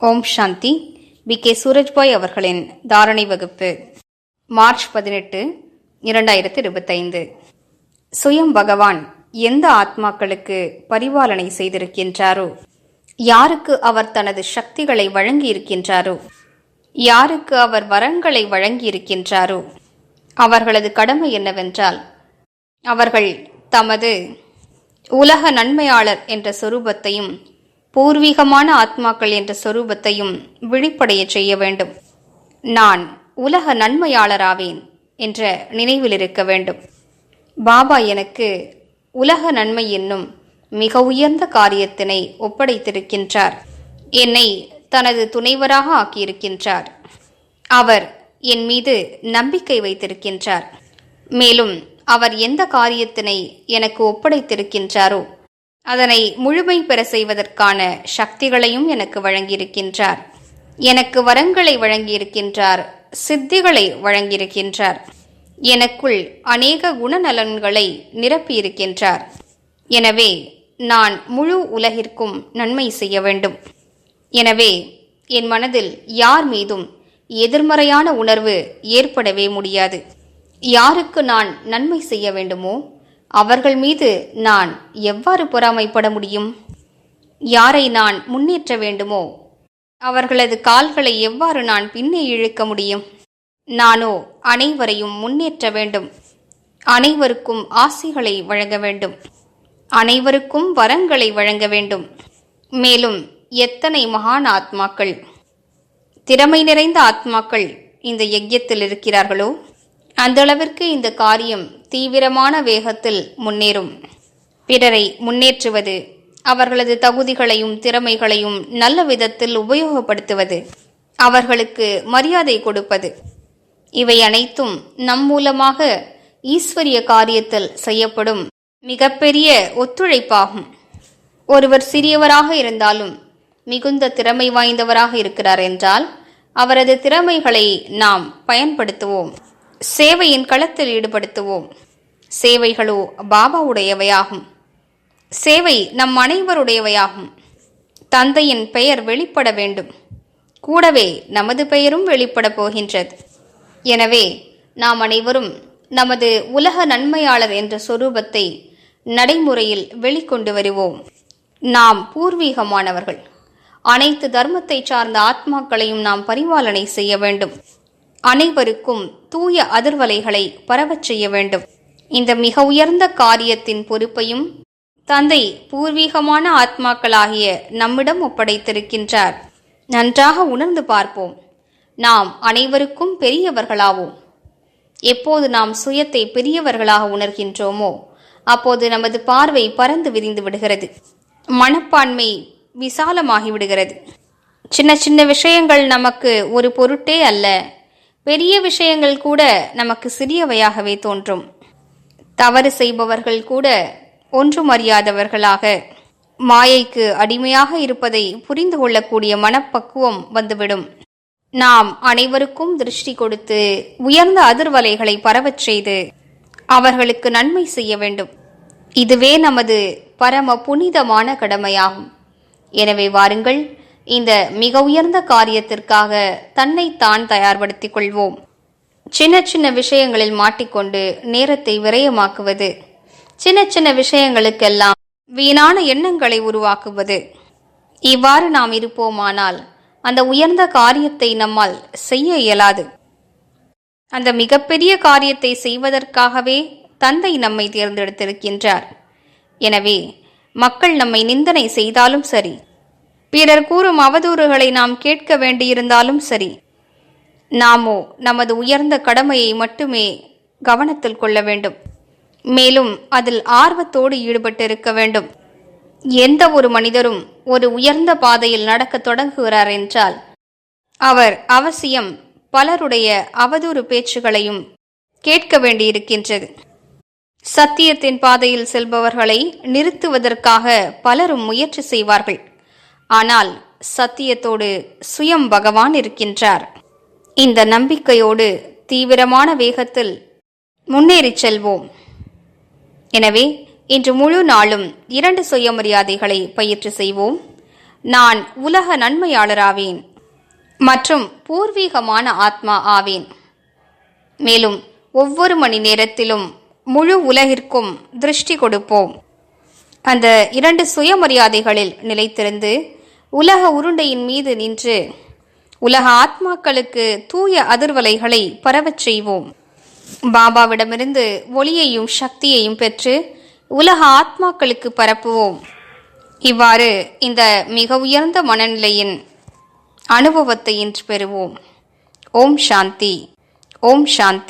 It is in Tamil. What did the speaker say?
ஓம் சாந்தி. பி. கே. சூரஜ்பாய் அவர்களின் தாரணை வகுப்பு மார்ச் பதினெட்டு இரண்டாயிரத்தி இருபத்தைந்து. சுயம் பகவான் எந்த ஆத்மாக்களுக்கு பரிபாலனை செய்திருக்கின்றாரோ யாருக்கு அவர் தனது சக்திகளை வழங்கியிருக்கின்றாரோ யாருக்கு அவர் வரங்களை வழங்கியிருக்கின்றாரோ அவர்களது கடமை என்னவென்றால் அவர்கள் தமது உலக நன்மையாளர் என்ற சொரூபத்தையும் பூர்வீகமான ஆத்மாக்கள் என்ற சொரூபத்தையும் விழிப்படைய செய்ய வேண்டும். நான் உலக நன்மையாளராவேன் என்ற நினைவில் இருக்க வேண்டும். பாபா எனக்கு உலக நன்மை என்னும் மிக உயர்ந்த காரியத்தினை ஒப்படைத்திருக்கின்றார். என்னை தனது துணைவராக ஆக்கியிருக்கின்றார். அவர் என் மீது நம்பிக்கை வைத்திருக்கின்றார். மேலும் அவர் எந்த காரியத்தினை எனக்கு ஒப்படைத்திருக்கின்றாரோ அதனை முழுமை பெற செய்வதற்கான சக்திகளையும் எனக்கு வழங்கியிருக்கின்றார். எனக்கு வரங்களை வழங்கியிருக்கின்றார் சித்திகளை வழங்கியிருக்கின்றார். எனக்குள் அநேக குணநலன்களை நிரப்பியிருக்கின்றார். எனவே நான் முழு உலகிற்கும் நன்மை செய்ய வேண்டும். எனவே என் மனதில் யார் மீதும் எதிர்மறையான உணர்வு ஏற்படவே முடியாது. யாருக்கு நான் நன்மை செய்ய வேண்டுமோ அவர்கள் மீது நான் எவ்வாறு பொறாமைப்பட முடியும்? யாரை நான் முன்னேற்ற வேண்டுமோ? அவர்களது கால்களை எவ்வாறு நான் பின்னே இழுக்க முடியும்? நானோ அனைவரையும் முன்னேற்ற வேண்டும். அனைவருக்கும் ஆசைகளை வழங்க வேண்டும். அனைவருக்கும் வரங்களை வழங்க வேண்டும். மேலும் எத்தனை மகான் ஆத்மாக்கள்? திறமை நிறைந்த ஆத்மாக்கள் இந்த யஜ்யத்தில் இருக்கிறார்களோ? அந்தளவிற்கு இந்த காரியம் தீவிரமான வேகத்தில் முன்னேறும். பிறரை முன்னேற்றுவது அவர்களது தகுதிகளையும் திறமைகளையும் நல்ல விதத்தில் உபயோகப்படுத்துவது அவர்களுக்கு மரியாதை கொடுப்பது. இவை அனைத்தும் நம் மூலமாக ஈஸ்வரிய காரியத்தில் செய்யப்படும் மிகப்பெரிய ஒத்துழைப்பாகும். ஒருவர் சிறியவராக இருந்தாலும் மிகுந்த திறமை வாய்ந்தவராக இருக்கிறார் என்றால் அவரது திறமைகளை நாம் பயன்படுத்துவோம். சேவையின் களத்தில் ஈடுபடுத்துவோம். சேவைகளோ பாபாவுடையவையாகும். சேவை நம் அனைவருடையவையாகும். தந்தையின் பெயர் வெளிப்பட வேண்டும். கூடவே நமது பெயரும் வெளிப்பட போகின்றது. எனவே நாம் அனைவரும் நமது உலக நன்மையாளர் என்ற சொரூபத்தை நடைமுறையில் வெளிக்கொண்டு வருவோம். நாம் பூர்வீகமானவர்கள். அனைத்து தர்மத்தை சார்ந்த ஆத்மாக்களையும் நாம் பரிபாலனை செய்ய வேண்டும். அனைவருக்கும் தூய அதிர்வலைகளை பரவச் செய்ய வேண்டும். இந்த மிக உயர்ந்த காரியத்தின் பொறுப்பையும் தந்தை பூர்வீகமான ஆத்மாக்களாகிய நம்மிடம் ஒப்படைத்திருக்கின்றார். நன்றாக உணர்ந்து பார்ப்போம். நாம் அனைவருக்கும் பெரியவர்களாவோம். எப்போது நாம் சுயத்தை பெரியவர்களாக உணர்கின்றோமோ அப்போது நமது பார்வை பறந்து விரிந்து விடுகிறது. மனப்பான்மை விசாலமாகி விடுகிறது. சின்ன சின்ன விஷயங்கள் நமக்கு ஒரு பொருட்டே அல்ல. பெரிய விஷயங்கள் கூட நமக்கு சிறியவையாகவே தோன்றும். தவறு செய்பவர்கள் கூட ஒன்றும் அறியாதவர்களாக மாயைக்கு அடிமையாக இருப்பதை புரிந்து கொள்ளக்கூடிய மனப்பக்குவம் வந்துவிடும். நாம் அனைவருக்கும் திருஷ்டி கொடுத்து உயர்ந்த அதிர்வலைகளை பரவச் செய்து அவர்களுக்கு நன்மை செய்ய வேண்டும். இதுவே நமது பரம புனிதமான கடமையாகும். எனவே வாருங்கள் இந்த மிக உயர்ந்த காரியத்திற்காக தன்னைத்தான் தயார்படுத்திக் கொள்வோம். சின்ன சின்ன விஷயங்களில் மாட்டிக்கொண்டு நேரத்தை விரயமாக்குவது சின்ன சின்ன விஷயங்களுக்கெல்லாம் வீணான எண்ணங்களை உருவாக்குவது. இவ்வாறு நாம் இருப்போமானால் அந்த உயர்ந்த காரியத்தை நம்மால் செய்ய இயலாது. அந்த மிகப்பெரிய காரியத்தை செய்வதற்காகவே தந்தை நம்மை தேர்ந்தெடுத்திருக்கின்றார். எனவே மக்கள் நம்மை நிந்தனை செய்தாலும் சரி பிறர் கூறும் அவதூறுகளை நாம் கேட்க வேண்டியிருந்தாலும் சரி நாமோ நமது உயர்ந்த கடமையை மட்டுமே கவனத்தில் கொள்ள வேண்டும். மேலும் அதில் ஆர்வத்தோடு ஈடுபட்டிருக்க வேண்டும். எந்த ஒரு மனிதரும் ஒரு உயர்ந்த பாதையில் நடக்க தொடங்குகிறார் என்றால் அவர் அவசியம் பலருடைய அவதூறு பேச்சுகளையும் கேட்க வேண்டியிருக்கின்றது. சத்தியத்தின் பாதையில் செல்பவர்களை நிறுத்துவதற்காக பலரும் முயற்சி செய்வார்கள். ஆனால் சத்தியத்தோடு சுயம் பகவான் இருக்கின்றார். இந்த நம்பிக்கையோடு தீவிரமான வேகத்தில் முன்னேறிச் செல்வோம். எனவே இன்று முழு நாளும் இரண்டு சுயமரியாதைகளை பயிற்சி செய்வோம். நான் உலக நன்மையாளராவேன் மற்றும் பூர்வீகமான ஆத்மா ஆவேன். மேலும் ஒவ்வொரு மணி நேரத்திலும் முழு உலகிற்கும் திருஷ்டி கொடுப்போம். அந்த இரண்டு சுயமரியாதைகளில் நிலைத்திருந்து உலக உருண்டையின் மீது நின்று உலக ஆத்மாக்களுக்கு தூய அதிர்வலைகளை பரவச் செய்வோம். பாபாவிடமிருந்து ஒளியையும் சக்தியையும் பெற்று உலக ஆத்மாக்களுக்கு பரப்புவோம். இவ்வாறு இந்த மிக உயர்ந்த மனநிலையின் அனுபவத்தை இன்று பெறுவோம். ஓம் சாந்தி. ஓம் சாந்தி.